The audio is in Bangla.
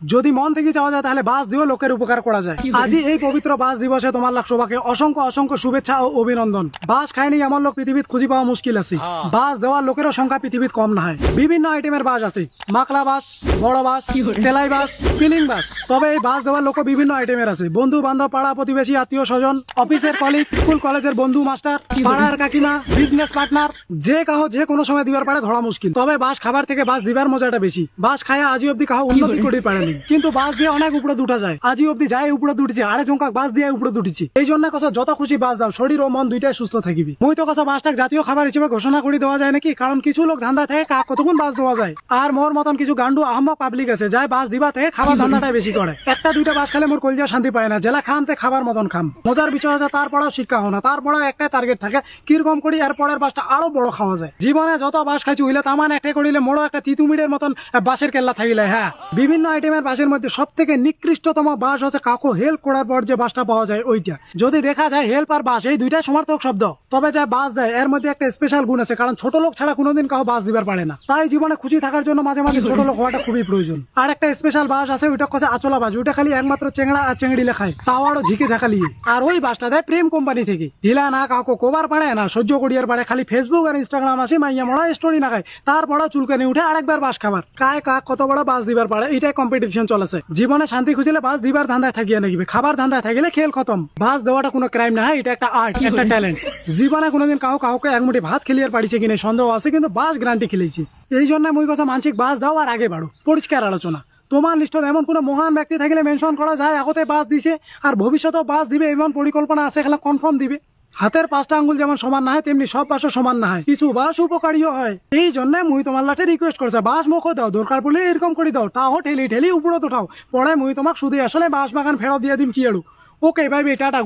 যদি মন থেকে যাওয়া যায় তাহলে বাস দিয়েও লোকের উপকার করা যায়। আজই এই পবিত্র বাস দিবসে তোমার লাখ সবাকে অসংখ্য অসংখ্য শুভেচ্ছা ও অভিনন্দন। বাস খায়নি এমন লোক পৃথিবীত খুঁজি পাওয়া মুশকিল আছে। বাস দেওয়ার লোকেরও সংখ্যা পৃথিবীত কম না হয় বিভিন্ন আইটেমের বাস আছে। মাকলা বাস বড় বাস তেলাই বাস পিলিং বাস। তবে এই বাস দেওয়ার লোক বিভিন্ন আইটেমের আছে। বন্ধু বান্ধব পাড়া প্রতিবেশী আত্মীয় স্বজন অফিসের কলিগ স্কুল কলেজের বন্ধু মাস্টার পাড়ার কাকিমা বিজনেস পার্টনার যে কাহো যে কোনো সময় দিবার পারে ধরা মুশকিল। তবে বাস খাবার থেকে বাস দিবার মজাটা বেশি। বাস খায় আজই অব্দি কাহো উন্নতি করতে পারেনি। কিন্তু বাস দিয়ে অনেক উপরে দুটা যায়। আজই অব্দি যায় উপরে দুটিছে আরে জঙ্কা বাস দিয়ে উপরে দুটিছে। এই জন্য কথা যত খুশি বাস দাও শরীর ও মন দুইটাই সুস্থ থাকিবি। মুই তো কথা বাসটাক জাতীয় খাবার হিসেবে ঘোষণা করে দেওয়া যায় নাকি? কারণ কিছু লোক ধান্দা থেকে কা- কতক্ষণ বাস দেওয়া যায়? আর মোর মতন কিছু গান্ডু আহমক পাবলিক আছে যাই বাস দিবা থেকে খাবার ধান্দাটাই বেশি করে। একটা দুইটা বাস খেলে মোর কলজা শান্তি পায় না জেলা খানতে খাবার মতন খাম। মজার বিষয় আছে তারপরেও শিক্ষা হয় না তারপরেও একটাই টার্গেট থাকে কীরকম করি এর পরের বাসটা আরও বড় খাওয়া যায়। জীবনে যত বাস খাইছি হইলে তামান একটা করিলে মোড়ো একটা তিতুমিরের মতন বাসের কেল্লা থাকিলে হ্যাঁ। বিভিন্ন আইটেমের বাসের মধ্যে সব থেকে নিকৃষ্টতম বাস হচ্ছে কাকু হেল্প করার পর যে বাসটা পাওয়া যায় ওইটা। যদি দেখা যায় হেল্প আর বাস এই দুইটাই সমার্থক শব্দ। তবে যা বাস দেয় এর মধ্যে একটা স্পেশাল গুণ আছে কারণ ছোট লোক ছাড়া কোনোদিন কাউ বাস দিবার পারে না। তাই জীবনে খুশি থাকার জন্য মাঝে মাঝে ছোট লোক হওয়াটা খুবই প্রয়োজন। আর একটা স্পেশাল বাস আছে ওইটা কাছে আচলা বাস। ওইটা খালি একমাত্র চেংড়া আর চেংড়ি লেখায়। তাও আরও ঝিকে ঝাঁকালিয়ে আর ওই বাসটা দেয় প্রেম কোম্পানি থেকে। ঢিলা না কাউকে কোবার পারে না সহ্য করিয়ার পারে। খালি ফেসবুক আর ইনস্টাগ্রাম আসে মাইয়া মরা স্টোরি না খায়। তারপর চুলকানি উঠে আরেকবার বাস খাবার। কায় কাক কত বড় বাস দিবার পারে এটাই কম্পিটিশন চলেছে। জীবনে শান্তি খুঁজলে বাস দিবার ধান্দায় থাকিয়ে নাকিবে খাবার ধান্দায় থাকিলে খেল খতম। বাস দেওয়াটা কোনো ক্রাইম না এটা একটা আর্ট একটা ট্যালেন্ট জীবনে কোনোদিন কাউ কাউকে এক মুঠি ভাত খেলিয়ার পারিছে কিনা সন্দেহ আছে কিন্তু বাস গ্যারান্টি খেলেছি। এই জন্য মুই কথা মানসিক বাস দাও আর আগে বাড়ো। পরিষ্কার আলোচনা। তোমার লিস্টত এমন কোনো মহান ব্যক্তি থাকিলে মেনশন করা যায় আগতে বাস দিছে আর ভবিষ্যতেও বাস দিবে এমন পরিকল্পনা আছে খেলা কনফার্ম দিবে। হাতের পাঁচটা আঙ্গুল যেমন সমান না হয়, তেমনি সব বাসও সমান না হয়। কিছু বাস উপকারীও হয়। এই জন্য মুই তোমার লাটে রিকোয়েস্ট করছে, বাস মুখ দাও, দরকার পড়লে এরকম করে দাও তাও ঠেলি ঠেলি উপরত উঠাও পরে মুই তোমাক শুধু আসলে বাস বাগান ফেরত দিয়ে দিম কি আরু ওকে ভাই টাটা